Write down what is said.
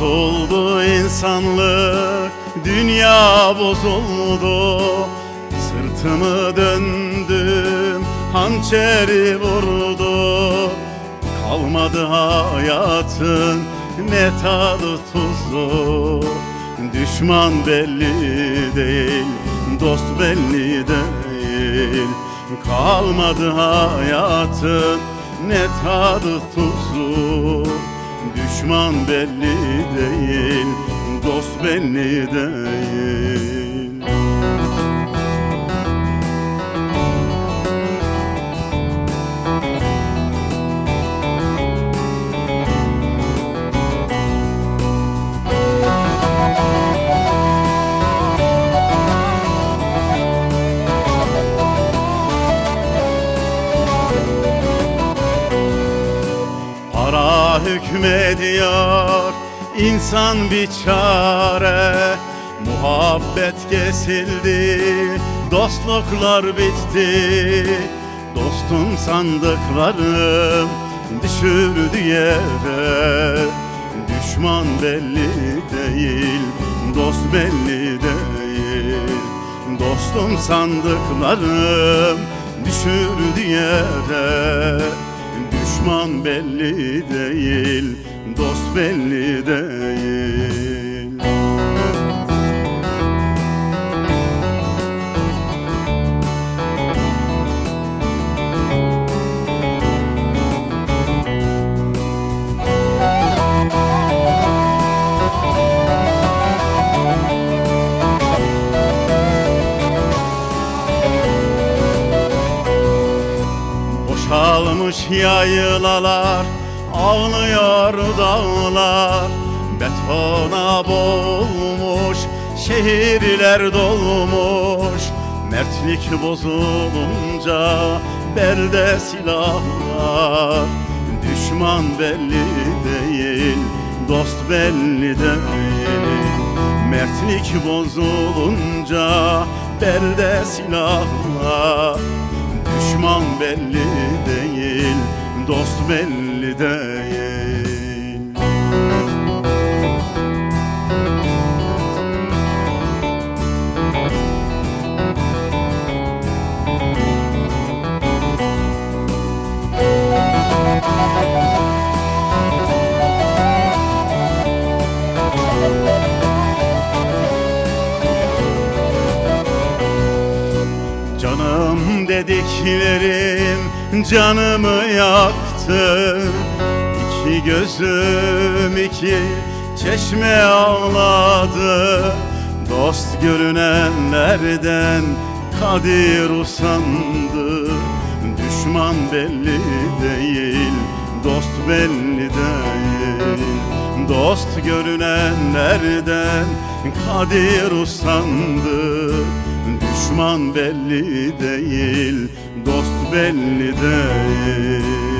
Bozuldu insanlık, dünya bozuldu. Sırtımı döndüm, hançeri vurdu. Kalmadı hayatın ne tadı tuzu. Düşman belli değil, dost belli değil. Kalmadı hayatın ne tadı tuzu Düşman belli değil, dost belli değil Hükmediyor insan bir çare Muhabbet kesildi dostluklar bitti. Dostum sandıklarım düşürdü yere Düşman belli değil dost belli değil. Dostum sandıklarım düşürdü yere Düşman belli değil, dost belli değil. Boşalmış yaylalar, ağlıyor dağlar. Betona boğulmuş, şehirler dolmuş. Mertlik bozulunca belde silahlar. Düşman belli değil, dost belli değil. Mertlik bozulunca belde silahlar Düşman belli değil, dost belli değil. Canım dediklerim canımı yaktı. İki gözüm iki çeşme ağladı. Dost görünenlerden kadir usandı. Düşman belli değil, dost belli değil. Dost görünenlerden kadir usandı Düşman belli değil, dost belli değil